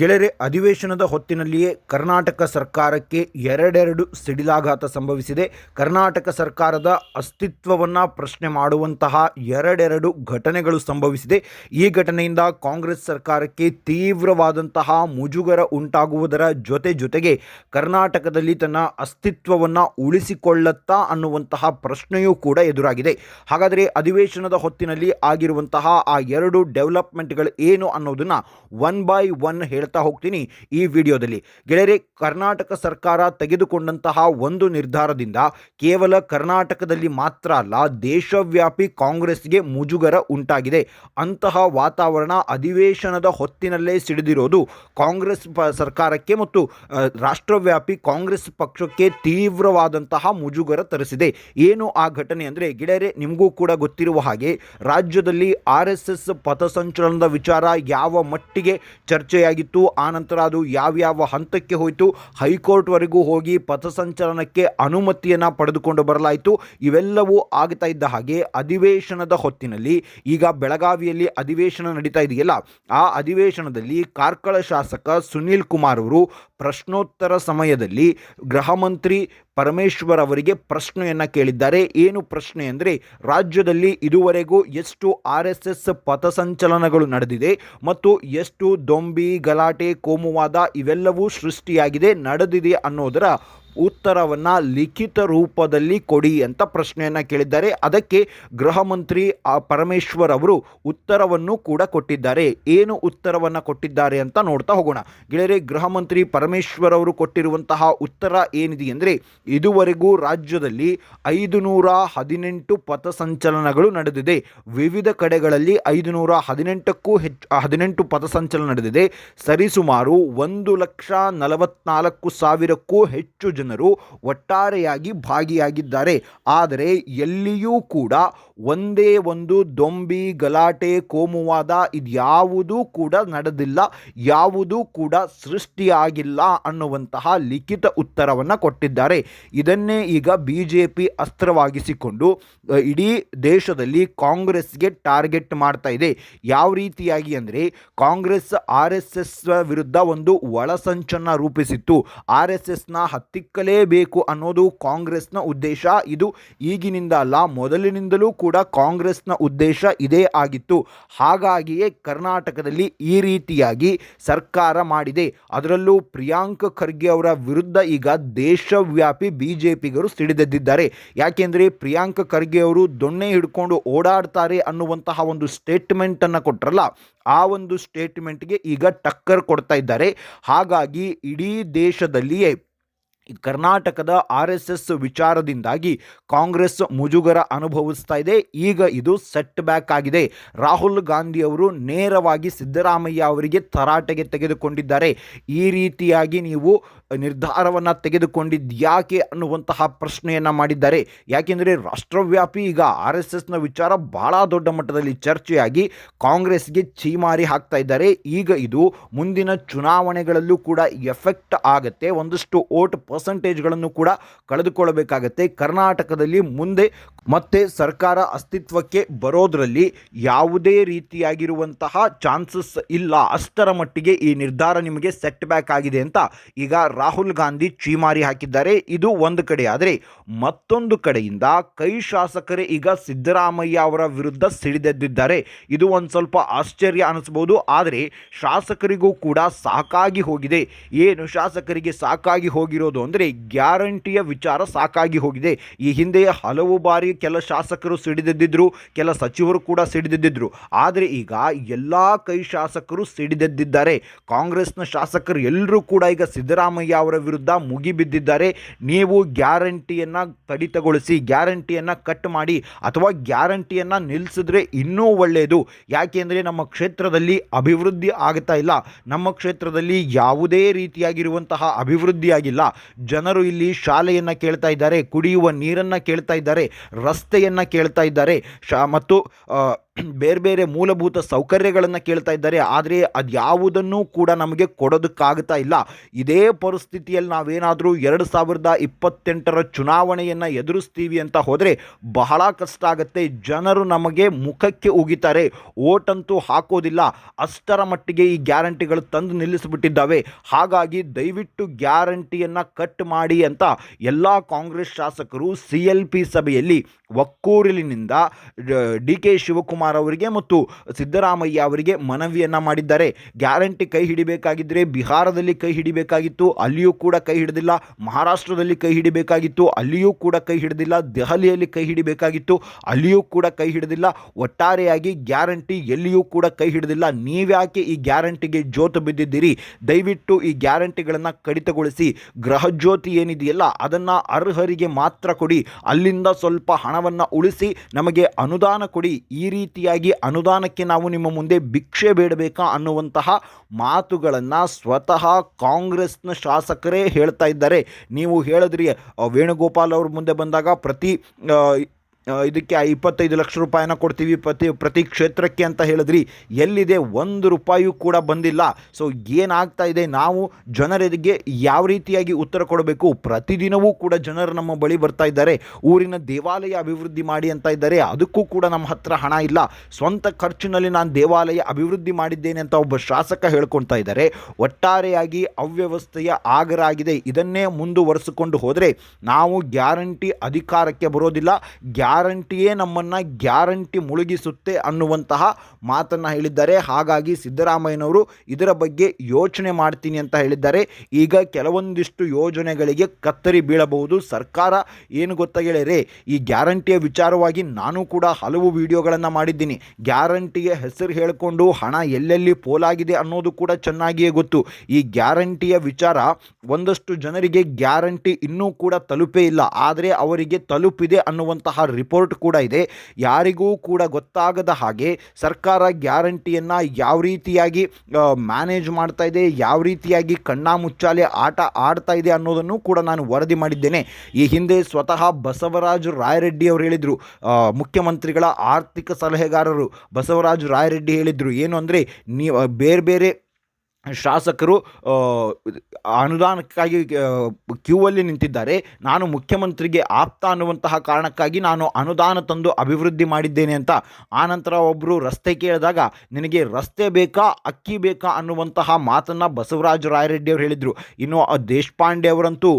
ಗೆಳೆಯರೆ, ಅಧಿವೇಶನದ ಹೊತ್ತಿನಲ್ಲಿಯೇ ಕರ್ನಾಟಕ ಸರ್ಕಾರಕ್ಕೆ ಎರಡೆರಡು ಸಿಡಿಲಾಘಾತ ಸಂಭವಿಸಿದೆ. ಕರ್ನಾಟಕ ಸರ್ಕಾರದ ಅಸ್ತಿತ್ವವನ್ನು ಪ್ರಶ್ನೆ ಮಾಡುವಂತಹ ಎರಡೆರಡು ಘಟನೆಗಳು ಸಂಭವಿಸಿದೆ. ಈ ಘಟನೆಯಿಂದ ಕಾಂಗ್ರೆಸ್ ಸರ್ಕಾರಕ್ಕೆ ತೀವ್ರವಾದಂತಹ ಮುಜುಗರ ಉಂಟಾಗುವುದರ ಜೊತೆ ಜೊತೆಗೆ ಕರ್ನಾಟಕದಲ್ಲಿ ತನ್ನ ಅಸ್ತಿತ್ವವನ್ನು ಉಳಿಸಿಕೊಳ್ಳತ್ತಾ ಅನ್ನುವಂತಹ ಪ್ರಶ್ನೆಯೂ ಕೂಡ ಎದುರಾಗಿದೆ. ಹಾಗಾದರೆ ಅಧಿವೇಶನದ ಹೊತ್ತಿನಲ್ಲಿ ಆಗಿರುವಂತಹ ಆ ಎರಡು ಡೆವಲಪ್ಮೆಂಟ್ಗಳು ಏನು ಅನ್ನೋದನ್ನು ಒನ್ ಬೈ ಒನ್ ಹೇಳ್ತಾ ಹೋಗ್ತೀನಿ ಈ ವಿಡಿಯೋದಲ್ಲಿ. ಗೆಳೆಯರೆ, ಕರ್ನಾಟಕ ಸರ್ಕಾರ ತೆಗೆದುಕೊಂಡಂತಹ ಒಂದು ನಿರ್ಧಾರದಿಂದ ಕೇವಲ ಕರ್ನಾಟಕದಲ್ಲಿ ಮಾತ್ರ ಅಲ್ಲ, ದೇಶವ್ಯಾಪಿ ಕಾಂಗ್ರೆಸ್ಗೆ ಮುಜುಗರ ಉಂಟಾಗಿದೆ. ಅಂತಹ ವಾತಾವರಣ ಅಧಿವೇಶನದ ಹೊತ್ತಿನಲ್ಲೇ ಸಿಡಿದಿರೋದು ಕಾಂಗ್ರೆಸ್ ಸರ್ಕಾರಕ್ಕೆ ಮತ್ತು ರಾಷ್ಟ್ರವ್ಯಾಪಿ ಕಾಂಗ್ರೆಸ್ ಪಕ್ಷಕ್ಕೆ ತೀವ್ರವಾದಂತಹ ಮುಜುಗರ ತರಿಸಿದೆ. ಏನು ಆ ಘಟನೆ ಅಂದರೆ, ಗೆಳೆಯರೆ, ನಿಮಗೂ ಕೂಡ ಗೊತ್ತಿರುವ ಹಾಗೆ ರಾಜ್ಯದಲ್ಲಿ ಆರ್ ಎಸ್ ಎಸ್ ಪಥಸಂಚಲನದ ವಿಚಾರ ಯಾವ ಮಟ್ಟಿಗೆ ಚರ್ಚೆಯಾಗಿತ್ತು ಆನಂತರ ಅದು ಯಾವ್ಯಾವ ಹಂತಕ್ಕೆ ಹೋಯಿತು? ಹೈಕೋರ್ಟ್ವರೆಗೂ ಹೋಗಿ ಪಥಸಂಚಲನಕ್ಕೆ ಅನುಮತಿಯನ್ನು ಪಡೆದುಕೊಂಡು ಬರಲಾಯಿತು. ಇವೆಲ್ಲವೂ ಆಗ್ತಾ ಇದ್ದ ಹಾಗೆ ಅಧಿವೇಶನದ ಹೊತ್ತಿನಲ್ಲಿ ಈಗ ಬೆಳಗಾವಿಯಲ್ಲಿ ಅಧಿವೇಶನ ನಡೀತಾ ಇದೆಯಲ್ಲ, ಆ ಅಧಿವೇಶನದಲ್ಲಿ ಕಾರ್ಕಳ ಶಾಸಕ ಸುನೀಲ್ ಕುಮಾರ್ ಅವರು ಪ್ರಶ್ನೋತ್ತರ ಸಮಯದಲ್ಲಿ ಗೃಹ ಮಂತ್ರಿ ಪರಮೇಶ್ವರ್ ಅವರಿಗೆ ಪ್ರಶ್ನೆಯನ್ನು ಕೇಳಿದ್ದಾರೆ. ಏನು ಪ್ರಶ್ನೆ ಅಂದರೆ, ರಾಜ್ಯದಲ್ಲಿ ಇದುವರೆಗೂ ಎಷ್ಟು ಆರ್ ಎಸ್ ಎಸ್ ಪಥಸಂಚಲನಗಳು ನಡೆದಿದೆ ಮತ್ತು ಎಷ್ಟು ದೊಂಬಿ ಗಲಾಟೆ ಕೋಮುವಾದ ಇವೆಲ್ಲವೂ ಸೃಷ್ಟಿಯಾಗಿದೆ, ನಡೆದಿದೆ ಅನ್ನೋದರ ಉತ್ತರವನ್ನು ಲಿಖಿತ ರೂಪದಲ್ಲಿ ಕೊಡಿ ಅಂತ ಪ್ರಶ್ನೆಯನ್ನು ಕೇಳಿದ್ದಾರೆ. ಅದಕ್ಕೆ ಗೃಹ ಮಂತ್ರಿ ಪರಮೇಶ್ವರ್ ಅವರು ಉತ್ತರವನ್ನು ಕೂಡ ಕೊಟ್ಟಿದ್ದಾರೆ. ಏನು ಉತ್ತರವನ್ನು ಕೊಟ್ಟಿದ್ದಾರೆ ಅಂತ ನೋಡ್ತಾ ಹೋಗೋಣ. ಗೆಳೆಯರೆ, ಗೃಹ ಮಂತ್ರಿ ಪರಮೇಶ್ವರ್ ಅವರು ಕೊಟ್ಟಿರುವಂತಹ ಉತ್ತರ ಏನಿದೆ ಅಂದರೆ, ಇದುವರೆಗೂ ರಾಜ್ಯದಲ್ಲಿ ಐದು ನೂರ ಹದಿನೆಂಟು ಪಥಸಂಚಲನಗಳು ನಡೆದಿದೆ. ವಿವಿಧ ಕಡೆಗಳಲ್ಲಿ ಐದು ನೂರ ಹದಿನೆಂಟಕ್ಕೂ ಹೆಚ್ಚು ಹದಿನೆಂಟು ಪಥಸಂಚಲನ ನಡೆದಿದೆ. ಸರಿಸುಮಾರು ಒಂದು ಲಕ್ಷ ನಲವತ್ನಾಲ್ಕು ಸಾವಿರಕ್ಕೂ ಹೆಚ್ಚು ಜನರು ಒಟ್ಟಾರೆಯಾಗಿ ಭಾಗಿಯಾಗಿದ್ದಾರೆ. ಆದರೆ ಎಲ್ಲಿಯೂ ಕೂಡ ಒಂದೇ ಒಂದು ದೊಂಬಿ, ಗಲಾಟೆ, ಕೋಮುವಾದ ಇದ್ಯಾವುದೂ ಕೂಡ ನಡೆದಿಲ್ಲ, ಯಾವುದೂ ಕೂಡ ಸೃಷ್ಟಿಯಾಗಿಲ್ಲ ಅನ್ನುವಂತಹ ಲಿಖಿತ ಉತ್ತರವನ್ನು ಕೊಟ್ಟಿದ್ದಾರೆ. ಇದನ್ನೇ ಈಗ ಬಿ ಜೆ ಪಿ ಅಸ್ತ್ರವಾಗಿಸಿಕೊಂಡು ಇಡೀ ದೇಶದಲ್ಲಿ ಕಾಂಗ್ರೆಸ್ಗೆ ಟಾರ್ಗೆಟ್ ಮಾಡ್ತಾ ಇದೆ. ಯಾವ ರೀತಿಯಾಗಿ ಅಂದರೆ, ಕಾಂಗ್ರೆಸ್, ಆರ್ ಎಸ್ ಎಸ್ ವಿರುದ್ಧ ಒಂದು ಒಳಸಂಚನ್ನು ರೂಪಿಸಿತ್ತು. ಆರ್ ಎಸ್ ಎಸ್ನ ಹತ್ತಿಕ್ಕಲೇಬೇಕು ಅನ್ನೋದು ಕಾಂಗ್ರೆಸ್ನ ಉದ್ದೇಶ. ಇದು ಈಗಿನಿಂದ ಅಲ್ಲ, ಮೊದಲಿನಿಂದಲೂ ಕೂಡ ಕಾಂಗ್ರೆಸ್ನ ಉದ್ದೇಶ ಇದೇ ಆಗಿತ್ತು. ಹಾಗಾಗಿಯೇ ಕರ್ನಾಟಕದಲ್ಲಿ ಈ ರೀತಿಯಾಗಿ ಸರ್ಕಾರ ಮಾಡಿದೆ. ಅದರಲ್ಲೂ ಪ್ರಿಯಾಂಕ್ ಖರ್ಗೆ ಅವರ ವಿರುದ್ಧ ಈಗ ದೇಶವ್ಯಾಪಿ ಬಿ ಜೆ ಪಿಗರು ಸಿಡಿದೆದ್ದಿದ್ದಾರೆ. ಯಾಕೆಂದರೆ ಪ್ರಿಯಾಂಕ್ ಖರ್ಗೆ ಅವರು ದೊಣ್ಣೆ ಹಿಡ್ಕೊಂಡು ಓಡಾಡ್ತಾರೆ ಅನ್ನುವಂತಹ ಒಂದು ಸ್ಟೇಟ್ಮೆಂಟನ್ನು ಕೊಟ್ಟರಲ್ಲ ಆ ಒಂದು ಸ್ಟೇಟ್ಮೆಂಟ್ಗೆ ಈಗ ಟಕ್ಕರ್ ಕೊಡ್ತಾ ಇದ್ದಾರೆ. ಹಾಗಾಗಿ ಇಡೀ ದೇಶದಲ್ಲಿಯೇ ಕರ್ನಾಟಕದ ಆರ್ ಎಸ್ ಎಸ್ ವಿಚಾರದಿಂದಾಗಿ ಕಾಂಗ್ರೆಸ್ ಮುಜುಗರ ಅನುಭವಿಸ್ತಾ ಇದೆ. ಈಗ ಇದು ಸೆಟ್ ಬ್ಯಾಕ್ ಆಗಿದೆ. ರಾಹುಲ್ ಗಾಂಧಿ ಅವರು ನೇರವಾಗಿ ಸಿದ್ದರಾಮಯ್ಯ ಅವರಿಗೆ ತರಾಟೆಗೆ ತೆಗೆದುಕೊಂಡಿದ್ದಾರೆ. ಈ ರೀತಿಯಾಗಿ ನೀವು ನಿರ್ಧಾರವನ್ನು ತೆಗೆದುಕೊಂಡಿದ್ದು ಯಾಕೆ ಅನ್ನುವಂತಹ ಪ್ರಶ್ನೆಯನ್ನು ಮಾಡಿದ್ದಾರೆ. ಯಾಕೆಂದರೆ ರಾಷ್ಟ್ರವ್ಯಾಪಿ ಈಗ ಆರ್ ಎಸ್ ಎಸ್ನ ವಿಚಾರ ಬಹಳ ದೊಡ್ಡ ಮಟ್ಟದಲ್ಲಿ ಚರ್ಚೆಯಾಗಿ ಕಾಂಗ್ರೆಸ್ಗೆ ಚೀಮಾರಿ ಹಾಕ್ತಾ ಇದ್ದಾರೆ. ಈಗ ಇದು ಮುಂದಿನ ಚುನಾವಣೆಗಳಲ್ಲೂ ಕೂಡ ಎಫೆಕ್ಟ್ ಆಗುತ್ತೆ. ಒಂದಷ್ಟು ಓಟ್ ಪರ್ಸಂಟೇಜ್ಗಳನ್ನು ಕೂಡ ಕಳೆದುಕೊಳ್ಳಬೇಕಾಗತ್ತೆ. ಕರ್ನಾಟಕದಲ್ಲಿ ಮುಂದೆ ಮತ್ತೆ ಸರ್ಕಾರ ಅಸ್ತಿತ್ವಕ್ಕೆ ಬರೋದರಲ್ಲಿ ಯಾವುದೇ ರೀತಿಯಾಗಿರುವಂತಹ ಚಾನ್ಸಸ್ ಇಲ್ಲ. ಅಷ್ಟರ ಮಟ್ಟಿಗೆ ಈ ನಿರ್ಧಾರ ನಿಮಗೆ ಸೆಟ್ ಬ್ಯಾಕ್ ಆಗಿದೆ ಅಂತ ಈಗ ರಾಹುಲ್ ಗಾಂಧಿ ಚೀಮಾರಿ ಹಾಕಿದ್ದಾರೆ. ಇದು ಒಂದು ಕಡೆ. ಆದರೆ ಮತ್ತೊಂದು ಕಡೆಯಿಂದ ಕೈ ಶಾಸಕರೇ ಈಗ ಸಿದ್ದರಾಮಯ್ಯ ಅವರ ವಿರುದ್ಧ ಸಿಡಿದೆದ್ದಿದ್ದಾರೆ. ಇದು ಒಂದು ಸ್ವಲ್ಪ ಆಶ್ಚರ್ಯ ಅನಿಸ್ಬೋದು. ಆದರೆ ಶಾಸಕರಿಗೂ ಕೂಡ ಸಾಕಾಗಿ ಹೋಗಿದೆ. ಏನು ಶಾಸಕರಿಗೆ ಸಾಕಾಗಿ ಹೋಗಿರೋದು ಅಂದರೆ ಗ್ಯಾರಂಟಿಯ ವಿಚಾರ ಸಾಕಾಗಿ ಹೋಗಿದೆ. ಈ ಹಿಂದೆ ಹಲವು ಬಾರಿ ಕೆಲ ಶಾಸಕರು ಸಿಡಿದೆದ್ದಿದ್ರು, ಕೆಲ ಸಚಿವರು ಕೂಡ ಸಿಡಿದೆದ್ದಿದ್ರು. ಆದರೆ ಈಗ ಎಲ್ಲ ಕೈ ಶಾಸಕರು ಸಿಡಿದೆದ್ದಿದ್ದಾರೆ. ಕಾಂಗ್ರೆಸ್ನ ಶಾಸಕರು ಎಲ್ಲರೂ ಕೂಡ ಈಗ ಸಿದ್ದರಾಮಯ್ಯ ಅವರ ವಿರುದ್ಧ ಮುಗಿಬಿದ್ದಿದ್ದಾರೆ. ನೀವು ಗ್ಯಾರಂಟಿಯನ್ನು ಕಡಿತಗೊಳಿಸಿ ಗ್ಯಾರಂಟಿಯನ್ನು ಕಟ್ ಮಾಡಿ ಅಥವಾ ಗ್ಯಾರಂಟಿಯನ್ನು ನಿಲ್ಲಿಸಿದ್ರೆ ಇನ್ನೂ ಒಳ್ಳೆಯದು ಯಾಕೆಂದರೆ ನಮ್ಮ ಕ್ಷೇತ್ರದಲ್ಲಿ ಅಭಿವೃದ್ಧಿ ಆಗ್ತಾ ಇಲ್ಲ. ನಮ್ಮ ಕ್ಷೇತ್ರದಲ್ಲಿ ಯಾವುದೇ ರೀತಿಯಾಗಿರುವಂತಹ ಅಭಿವೃದ್ಧಿ ಆಗಿಲ್ಲ ಜನರು ಇಲ್ಲಿ ಶಾಲೆಯನ್ನು ಕೇಳ್ತಾ ಇದ್ದಾರೆ ಕುಡಿಯುವ ನೀರನ್ನು ಕೇಳ್ತಾ ಇದ್ದಾರೆ ರಸ್ತೆಯನ್ನು ಕೇಳ್ತಾ ಇದ್ದಾರೆ. ಶಾ ಮತ್ತು ಬೇರೆ ಬೇರೆ ಮೂಲಭೂತ ಸೌಕರ್ಯಗಳನ್ನು ಕೇಳ್ತಾ ಇದ್ದಾರೆ. ಆದರೆ ಅದ್ಯಾವುದನ್ನೂ ಕೂಡ ನಮಗೆ ಕೊಡೋದಕ್ಕಾಗ್ತಾ ಇಲ್ಲ. ಇದೇ ಪರಿಸ್ಥಿತಿಯಲ್ಲಿ ನಾವೇನಾದರೂ ಎರಡು ಸಾವಿರದ ಇಪ್ಪತ್ತೆಂಟರ ಚುನಾವಣೆಯನ್ನು ಎದುರಿಸ್ತೀವಿ ಅಂತ ಹೋದರೆ ಬಹಳ ಕಷ್ಟ ಆಗುತ್ತೆ. ಜನರು ನಮಗೆ ಮುಖಕ್ಕೆ ಉಗಿತಾರೆ. ಓಟಂತೂ ಹಾಕೋದಿಲ್ಲ. ಅಷ್ಟರ ಮಟ್ಟಿಗೆ ಈ ಗ್ಯಾರಂಟಿಗಳು ತಂದು ನಿಲ್ಲಿಸಿಬಿಟ್ಟಿದ್ದಾವೆ. ಹಾಗಾಗಿ ದಯವಿಟ್ಟು ಗ್ಯಾರಂಟಿಯನ್ನು ಕಟ್ ಮಾಡಿ ಅಂತ ಎಲ್ಲ ಕಾಂಗ್ರೆಸ್ ಶಾಸಕರು, ಸಿ ಎಲ್ ಪಿ ಸಭೆಯಲ್ಲಿ ಒಕ್ಕೂರಲಿನಿಂದ, ಡಿ ಕೆ ಶಿವಕುಮಾರ್ ಅವರಿಗೆ ಮತ್ತು ಸಿದ್ದರಾಮಯ್ಯ ಅವರಿಗೆ ಮನವಿಯನ್ನು ಮಾಡಿದ್ದಾರೆ. ಗ್ಯಾರಂಟಿ ಕೈ ಹಿಡಿಬೇಕಾಗಿದ್ದರೆ ಬಿಹಾರದಲ್ಲಿ ಕೈ ಹಿಡಿಬೇಕಾಗಿತ್ತು, ಅಲ್ಲಿಯೂ ಕೂಡ ಕೈ ಹಿಡಿದಿಲ್ಲ. ಮಹಾರಾಷ್ಟ್ರದಲ್ಲಿ ಕೈ ಹಿಡಿಬೇಕಾಗಿತ್ತು, ಅಲ್ಲಿಯೂ ಕೂಡ ಕೈ ಹಿಡಿದಿಲ್ಲ. ದೆಹಲಿಯಲ್ಲಿ ಕೈ ಹಿಡಿಬೇಕಾಗಿತ್ತು, ಅಲ್ಲಿಯೂ ಕೂಡ ಕೈ ಹಿಡಿದಿಲ್ಲ. ಒಟ್ಟಾರೆಯಾಗಿ ಗ್ಯಾರಂಟಿ ಎಲ್ಲಿಯೂ ಕೂಡ ಕೈ ಹಿಡಿದಿಲ್ಲ. ನೀವ್ಯಾಕೆ ಈ ಗ್ಯಾರಂಟಿಗೆ ಜ್ಯೋತು ಬಿದ್ದಿದ್ದೀರಿ? ದಯವಿಟ್ಟು ಈ ಗ್ಯಾರಂಟಿಗಳನ್ನು ಕಡಿತಗೊಳಿಸಿ. ಗೃಹಜ್ಯೋತಿ ಏನಿದೆಯಲ್ಲ, ಅದನ್ನು ಅರ್ಹರಿಗೆ ಮಾತ್ರ ಕೊಡಿ. ಅಲ್ಲಿಂದ ಸ್ವಲ್ಪ ಹಣವನ್ನು ಉಳಿಸಿ ನಮಗೆ ಅನುದಾನ ಕೊಡಿ. ಈ ರೀತಿಯಾಗಿ ಅನುದಾನಕ್ಕೆ ನಾವು ನಿಮ್ಮ ಮುಂದೆ ಭಿಕ್ಷೆ ಬೇಡಬೇಕಾ ಅನ್ನುವಂತಹ ಮಾತುಗಳನ್ನು ಸ್ವತಃ ಕಾಂಗ್ರೆಸ್ನ ಶಾಸಕರೇ ಹೇಳ್ತಾ ಇದ್ದಾರೆ. ನೀವು ಹೇಳಿದ್ರಿ ವೇಣುಗೋಪಾಲ್ ಅವ್ರ ಮುಂದೆ ಬಂದಾಗ ಪ್ರತಿ ಇದಕ್ಕೆ ಇಪ್ಪತ್ತೈದು ಲಕ್ಷ ರೂಪಾಯಿನ ಕೊಡ್ತೀವಿ ಪ್ರತಿ ಪ್ರತಿ ಕ್ಷೇತ್ರಕ್ಕೆ ಅಂತ ಹೇಳಿದ್ರಿ. ಎಲ್ಲಿದೆ? ಒಂದು ರೂಪಾಯಿಯೂ ಕೂಡ ಬಂದಿಲ್ಲ. ಸೊ ಏನಾಗ್ತಾ ಇದೆ? ನಾವು ಜನರಿಗೆ ಯಾವ ರೀತಿಯಾಗಿ ಉತ್ತರ ಕೊಡಬೇಕು? ಪ್ರತಿದಿನವೂ ಕೂಡ ಜನರು ನಮ್ಮ ಬಳಿ ಬರ್ತಾ ಇದ್ದಾರೆ. ಊರಿನ ದೇವಾಲಯ ಅಭಿವೃದ್ಧಿ ಮಾಡಿ ಅಂತ ಇದ್ದಾರೆ. ಅದಕ್ಕೂ ಕೂಡ ನಮ್ಮ ಹತ್ರ ಹಣ ಇಲ್ಲ. ಸ್ವಂತ ಖರ್ಚಿನಲ್ಲಿ ನಾನು ದೇವಾಲಯ ಅಭಿವೃದ್ಧಿ ಮಾಡಿದ್ದೇನೆ ಅಂತ ಒಬ್ಬ ಶಾಸಕ ಹೇಳ್ಕೊಳ್ತಾ ಇದ್ದಾರೆ. ಒಟ್ಟಾರೆಯಾಗಿ ಅವ್ಯವಸ್ಥೆಯ ಆಗರ ಆಗಿದೆ ಇದನ್ನೇ ಮುಂದುವರೆಸಿಕೊಂಡು ಹೋದರೆ ನಾವು ಗ್ಯಾರಂಟಿ ಅಧಿಕಾರಕ್ಕೆ ಬರೋದಿಲ್ಲ. ಗ್ಯಾರಂಟಿಯೇ ನಮ್ಮನ್ನು ಗ್ಯಾರಂಟಿ ಮುಳುಗಿಸುತ್ತೆ ಅನ್ನುವಂತಹ ಮಾತನ್ನು ಹೇಳಿದ್ದಾರೆ. ಹಾಗಾಗಿ ಸಿದ್ದರಾಮಯ್ಯನವರು ಇದರ ಬಗ್ಗೆ ಯೋಚನೆ ಮಾಡ್ತೀನಿ ಅಂತ ಹೇಳಿದ್ದಾರೆ. ಈಗ ಕೆಲವೊಂದಿಷ್ಟು ಯೋಜನೆಗಳಿಗೆ ಕತ್ತರಿ ಬೀಳಬಹುದು. ಸರ್ಕಾರ ಏನು ಗೊತ್ತಾ ಗೆಳೆಯರೇ, ಈ ಗ್ಯಾರಂಟಿಯ ವಿಚಾರವಾಗಿ ನಾನು ಕೂಡ ಹಲವು ವಿಡಿಯೋಗಳನ್ನು ಮಾಡಿದ್ದೀನಿ. ಗ್ಯಾರಂಟಿಯ ಹೆಸರು ಹೇಳಿಕೊಂಡು ಹಣ ಎಲ್ಲೆಲ್ಲಿ ಪೋಲಾಗಿದೆ ಅನ್ನೋದು ಕೂಡ ಚೆನ್ನಾಗಿಯೇ ಗೊತ್ತು. ಈ ಗ್ಯಾರಂಟಿಯ ವಿಚಾರ ಒಂದಷ್ಟು ಜನರಿಗೆ ಗ್ಯಾರಂಟಿ ಇನ್ನೂ ಕೂಡ ತಲುಪೇ ಇಲ್ಲ. ಆದರೆ ಅವರಿಗೆ ತಲುಪಿದೆ ಅನ್ನುವಂತಹ ರಿಪೋರ್ಟ್ ಕೂಡ ಇದೆ. ಯಾರಿಗೂ ಕೂಡ ಗೊತ್ತಾಗದ ಹಾಗೆ ಸರ್ಕಾರ ಗ್ಯಾರಂಟಿಯನ್ನು ಯಾವ ರೀತಿಯಾಗಿ ಮ್ಯಾನೇಜ್ ಮಾಡ್ತಾ ಇದೆ, ಯಾವ ರೀತಿಯಾಗಿ ಕಣ್ಣಾ ಮುಚ್ಚಾಲೆ ಆಟ ಆಡ್ತಾ ಇದೆ ಅನ್ನೋದನ್ನು ಕೂಡ ನಾನು ವರದಿ ಮಾಡಿದ್ದೇನೆ. ಈ ಹಿಂದೆ ಸ್ವತಃ ಬಸವರಾಜ ರಾಯರೆಡ್ಡಿ ಅವರು ಹೇಳಿದರು. ಮುಖ್ಯಮಂತ್ರಿಗಳ ಆರ್ಥಿಕ ಸಲಹೆಗಾರರು ಬಸವರಾಜ ರಾಯರೆಡ್ಡಿ ಹೇಳಿದರು. ಏನು ಅಂದರೆ ನೀವು, ಬೇರೆ ಬೇರೆ ಶಾಸಕರು ಅನುದಾನಕ್ಕಾಗಿ ಕ್ಯೂ ಅಲ್ಲಿ ನಿಂತಿದ್ದಾರೆ. ನಾನು ಮುಖ್ಯಮಂತ್ರಿಗೆ ಆಪ್ತ ಅನ್ನುವಂತಹ ಕಾರಣಕ್ಕಾಗಿ ನಾನು ಅನುದಾನ ತಂದು ಅಭಿವೃದ್ಧಿ ಮಾಡಿದ್ದೇನೆ ಅಂತ. ಆನಂತರ ಒಬ್ಬರು ರಸ್ತೆ ಕೇಳಿದಾಗ, ನಿನಗೆ ರಸ್ತೆ ಬೇಕಾ, ಅಕ್ಕಿ ಬೇಕಾ ಅನ್ನುವಂತಹ ಮಾತನ್ನು ಬಸವರಾಜ ರಾಯರೆಡ್ಡಿ ಅವರು ಹೇಳಿದರು. ಇನ್ನು ದೇಶಪಾಂಡೆ ಅವರಂತೂ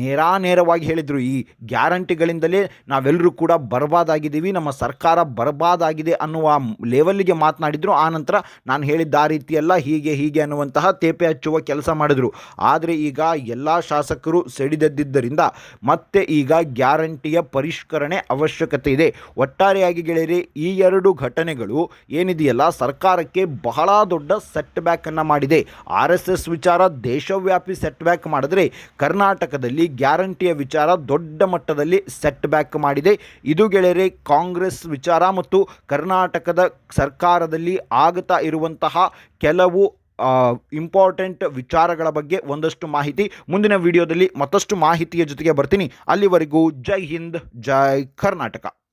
ನೇರ ನೇರಾನೇರವಾಗಿ ಹೇಳಿದರು. ಈ ಗ್ಯಾರಂಟಿಗಳಿಂದಲೇ ನಾವೆಲ್ಲರೂ ಕೂಡ ಬರ್ಬಾದಾಗಿದ್ದೀವಿ, ನಮ್ಮ ಸರ್ಕಾರ ಬರ್ಬಾದಾಗಿದೆ ಅನ್ನುವ ಲೆವೆಲ್ಗೆ ಮಾತನಾಡಿದರು. ಆನಂತರ ನಾನು ಹೇಳಿದ್ದ ಆ ರೀತಿಯಲ್ಲ ಹೀಗೆ ಹೀಗೆ ಅನ್ನುವಂತಹ ತೇಪೆ ಹಚ್ಚುವ ಕೆಲಸ ಮಾಡಿದರು. ಆದರೆ ಈಗ ಎಲ್ಲ ಶಾಸಕರು ಸಿಡಿದೆದ್ದಿದ್ದರಿಂದ ಮತ್ತೆ ಈಗ ಗ್ಯಾರಂಟಿಯ ಪರಿಷ್ಕರಣೆ ಅವಶ್ಯಕತೆ ಇದೆ. ಒಟ್ಟಾರೆಯಾಗಿ ಗೆಳೆಯರೆ, ಈ ಎರಡು ಘಟನೆಗಳು ಏನಿದೆಯಲ್ಲ, ಸರ್ಕಾರಕ್ಕೆ ಬಹಳ ದೊಡ್ಡ ಸೆಟ್ ಬ್ಯಾಕನ್ನು ಮಾಡಿದೆ. ಆರ್ ಎಸ್ ಎಸ್ ವಿಚಾರ, ದೇಶವ್ಯಾಪಿ ಸೆಟ್ ಬ್ಯಾಕ್ ಮಾಡಿದ್ರೆ ಕರ್ನಾಟಕದಲ್ಲಿ ಗ್ಯಾರಂಟಿಯ ವಿಚಾರ ದೊಡ್ಡ ಮಟ್ಟದಲ್ಲಿ ಸೆಟ್ ಬ್ಯಾಕ್ ಮಾಡಿದೆ. ಇದು ಗೆಳೆಯರೆ, ಕಾಂಗ್ರೆಸ್ ವಿಚಾರ ಮತ್ತು ಕರ್ನಾಟಕದ ಸರ್ಕಾರದಲ್ಲಿ ಆಗುತ್ತಾ ಇರುವಂತಹ ಕೆಲವು ಇಂಪಾರ್ಟೆಂಟ್ ವಿಚಾರಗಳ ಬಗ್ಗೆ ಒಂದಷ್ಟು ಮಾಹಿತಿ. ಮುಂದಿನ ವಿಡಿಯೋದಲ್ಲಿ ಮತ್ತಷ್ಟು ಮಾಹಿತಿಯ ಜೊತೆಗೆ ಬರ್ತೀನಿ. ಅಲ್ಲಿವರೆಗೂ ಜೈ ಹಿಂದ್, ಜೈ ಕರ್ನಾಟಕ.